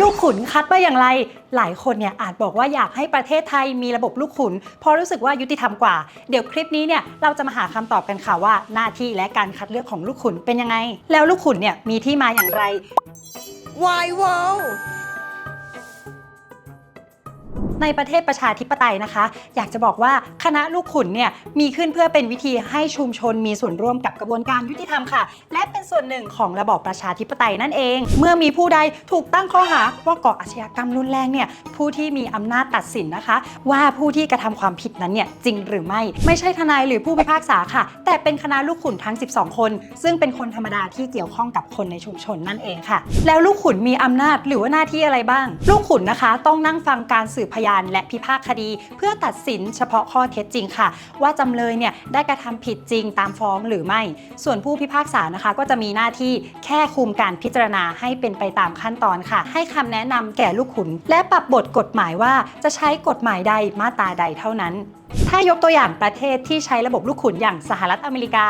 ลูกขุนคัดว่าอย่างไร หลายคนเนี่ยอาจบอกว่าอยากให้ประเทศไทยมีระบบลูกขุน เพราะรู้สึกว่ายุติธรรมกว่า เดี๋ยวคลิปนี้เนี่ยเราจะมาหาคำตอบกันค่ะว่า หน้าที่และการคัดเลือกของลูกขุนเป็นยังไง แล้วลูกขุนเนี่ยมีที่มาอย่างไร Why wow ในประเทศประชาธิปไตยนะคะ อยากจะบอกว่าคณะลูกขุนเนี่ยมีขึ้นเพื่อเป็นวิธีให้ชุมชนมีส่วนร่วมกับกระบวนการยุติธรรมค่ะ และเป็นส่วนหนึ่งของระบอบประชาธิปไตยนั่นเอง เมื่อมีผู้ใดถูกตั้งข้อหาว่าก่ออาชญากรรมรุนแรงเนี่ยผู้ที่มีอำนาจตัดสินนะคะ ว่าผู้ที่กระทำความผิดนั้นเนี่ยจริงหรือไม่ไม่ใช่ทนายหรือผู้พิพากษาค่ะ แต่เป็นคณะลูกขุนทั้ง 12 คน ซึ่งเป็นคนธรรมดาที่เกี่ยวข้องกับคนในชุมชนนั่นเองค่ะ แล้วลูกขุนมีอำนาจหรือว่าหน้าที่อะไรบ้าง ลูกขุนนะคะ ต้องนั่งฟังการสืบพยานและพิพากคดี เพื่อตัดสินเฉพาะข้อเท็จจริงค่ะ ว่าจำเลยเนี่ยได้กระทำผิดจริงตามฟ้องหรือไม่ ส่วนผู้พิพากษานะคะ ก็จะมีหน้าที่แค่คุมการพิจารณาให้เป็นไปตามขั้นตอนค่ะ ให้คำแนะนำแก่ลูกขุน และปรับบทกฎหมายว่าจะใช้กฎหมายใดมาตราใดเท่านั้น ถ้ายกตัวอย่างประเทศที่ใช้ระบบลูกขุนอย่างสหรัฐอเมริกา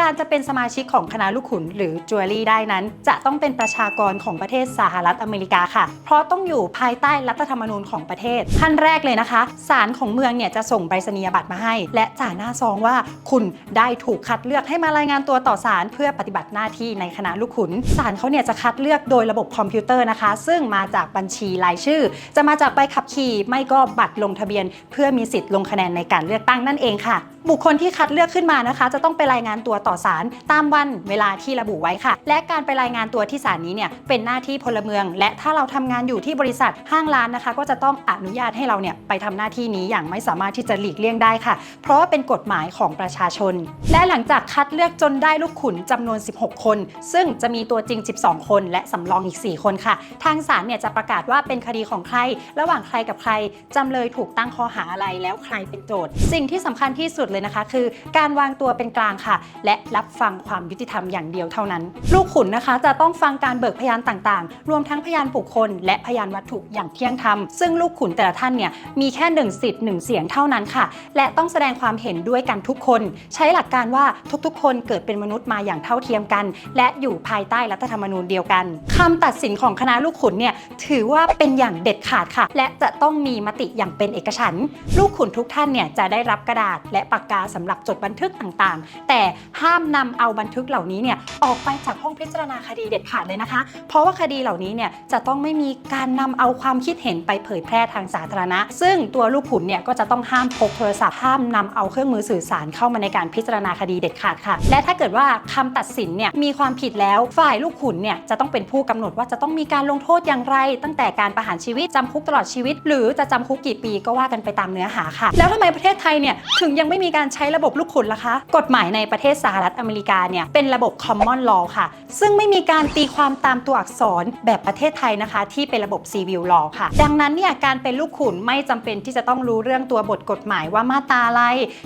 การจะเป็นสมาชิกของคณะลูกขุนหรือจัวรี่ได้นั้น จะต้องเป็นประชากรของประเทศสหรัฐอเมริกาค่ะ เพราะต้องอยู่ภายใต้รัฐธรรมนูญของประเทศ ขั้นแรกเลยนะคะศาลของเมืองเนี่ยจะส่งใบสนียบัตรมาให้ และจ่าหน้าซองว่าคุณได้ถูกคัดเลือกให้มารายงานตัวต่อศาลเพื่อปฏิบัติหน้าที่ในคณะลูกขุนศาลเขาเนี่ยจะคัดเลือกโดยระบบคอมพิวเตอร์นะคะ ซึ่งมาจากบัญชีรายชื่อ จะมาจากใบขับขี่ไม่ก็บัตรลงทะเบียน เพื่อมีสิทธิ์ลงคะแนนในการเลือกตั้งนั่นเองค่ะบุคคลที่คัดเลือกขึ้นมานะคะ จะต้องไปรายงานตัวต่อศาลตามวันเวลาที่ระบุไว้ค่ะ และการไปรายงานตัวที่ศาลนี้เนี่ยเป็นหน้าที่พลเมือง และถ้าเราทำงานอยู่ที่บริษัทห้างร้านนะคะ ก็จะต้องอนุญาตให้เราเนี่ยไปทำหน้าที่นี้อย่างไม่สามารถที่จะหลีกเลี่ยงได้ค่ะ เพราะว่าเป็นกฎหมายของประชาชน และหลังจากคัดเลือกจนได้ลูกขุนจำนวน 16 คน ซึ่งจะมีตัวจริง 12 คน และสำรองอีก 4 คนค่ะ ทางศาลเนี่ยจะประกาศว่าเป็นคดีของใคร ระหว่างใครกับใครจำเลยถูกตั้งข้อหาอะไรแล้วใครเป็นโจทย์ สิ่งที่สำคัญที่สุดเลยนะคะ คือการวางตัวเป็นกลางค่ะ และรับฟังความยุติธรรมอย่างเดียวเท่านั้น ลูกขุนนะคะจะต้องฟังการเบิกพยานต่างๆ รวมทั้งพยานบุคคล และพยานวัตถุอย่างเที่ยงธรรม ซึ่งลูกขุนแต่ละท่านเนี่ยมีแค่หนึ่งสิทธิ์หนึ่งเสียงเท่านั้นค่ะ และต้องแสดงความเห็นด้วยกันทุกคน ใช้หลักการว่าทุกๆ คนเกิดเป็นมนุษย์มาอย่างเท่าเทียมกัน และอยู่ภายใต้รัฐธรรมนูญเดียวกันคำตัดสินของคณะลูกขุนเนี่ยถือว่าเป็นอย่างเด็ดขาดค่ะ และจะต้องมีมติอย่างเป็นเอกฉันท์ลูกขุนทุกท่านเนี่ยจะได้รับกระดาษและปากกาสำหรับจดบันทึกต่างๆ แต่ห้ามนำเอาบันทึกเหล่านี้เนี่ยออกไปจากห้องพิจารณาคดีเด็ดขาดเลยนะคะ เพราะว่าคดีเหล่านี้เนี่ยจะต้องไม่มีการนำเอาความคิดเห็นไปเผยแพร่ทางสาธารณะ ซึ่งตัวลูกขุนเนี่ยก็จะต้องห้ามพกโทรศัพท์ห้ามนำเอาเครื่องมือสื่อสารเข้ามาในการพิจารณาคดีเด็ดขาดค่ะ และถ้าเกิดว่าคำตัดสินเนี่ยมีความผิดแล้วฝ่ายลูกขุนเนี่ยจะต้องเป็นผู้กำหนดว่าจะต้องมีการลงโทษอย่างไร ตั้งแต่การประหารชีวิตจำคุกตลอดชีวิต หรือจะจำคุกกี่ปีก็ว่ากันไปตามเนื้อหาค่ะ แล้วทำไมประเทศไทยเนี่ยถึงยังไม่มีการใช้ระบบลูกขุนล่ะคะ กฎหมายในประเทศสหรัฐอเมริกาเนี่ยเป็นระบบ common law ค่ะ ซึ่งไม่มีการตีความตามตัวอักษรแบบประเทศไทยนะคะ ที่เป็นระบบ civil law ค่ะ ดังนั้นเนี่ยการเป็นลูกขุนไม่จำเป็นที่จะต้องรู้เรื่องตัวบทกฎหมายว่ามาตราอะไร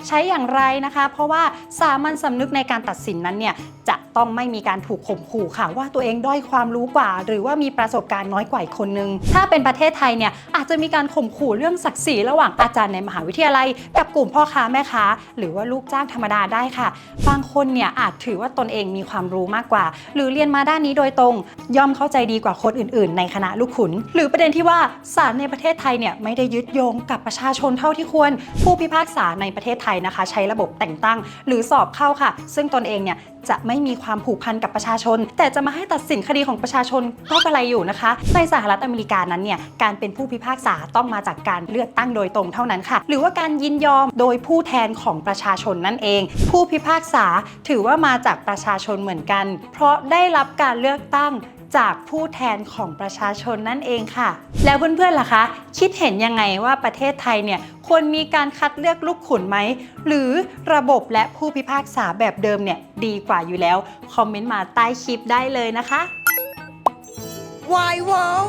ใช้อย่างไรนะคะ เพราะว่าสามัญสำนึกในการตัดสินนั้นเนี่ยจะต้องไม่มีการถูกข่มขู่ค่ะ ว่าตัวเองด้อยความรู้กว่า หรือว่ามีประสบการณ์น้อยกว่าอีกคนนึง ถ้าเป็นประเทศไทยเนี่ยอาจจะมีการข่มขู่เรื่องศักดิ์ศรีระหว่างอาจารย์ในมหาวิทยาลัย กับกลุ่มพ่อค้าแม่ค้าหรือว่าลูกจ้างธรรมดาได้ค่ะ บางคนเนี่ยอาจถือว่าตนเองมีความรู้มากกว่า หรือเรียนมาด้านนี้โดยตรง ย่อมเข้าใจดีกว่าคนอื่น ๆ ในคณะลูกขุน หรือประเด็นที่ว่าศาลในประเทศไทยเนี่ยไม่ได้ยึดโยงกับประชาชนเท่าที่ควร ผู้พิพากษาในประเทศไทยนะคะ ใช้ระบบแต่งตั้ง หรือสอบเข้าค่ะ ซึ่งตนเองเนี่ยจะไม่มีความผูกพันกับประชาชน แต่จะมาให้ตัดสินคดีของประชาชนก็กระไรอยู่นะคะ ในสหรัฐอเมริกานั้นเนี่ยการเป็นผู้พิพากษาต้องมาจากการเลือกตั้งโดยตรงเท่านั้นค่ะ หรือว่าการยินยอมโดยผู้แทนของของประชาชนนั่นเอง ผู้พิพากษาถือว่ามาจากประชาชนเหมือนกัน เพราะได้รับการเลือกตั้งจากผู้แทนของประชาชนนั่นเองค่ะ แล้วเพื่อนๆล่ะคะ คิดเห็นยังไงว่าประเทศไทยเนี่ยควรมีการคัดเลือกลูกขุนไหม หรือระบบและผู้พิพากษาแบบเดิมเนี่ยดีกว่าอยู่แล้ว คอมเมนต์มาใต้คลิปได้เลยนะคะ Why wow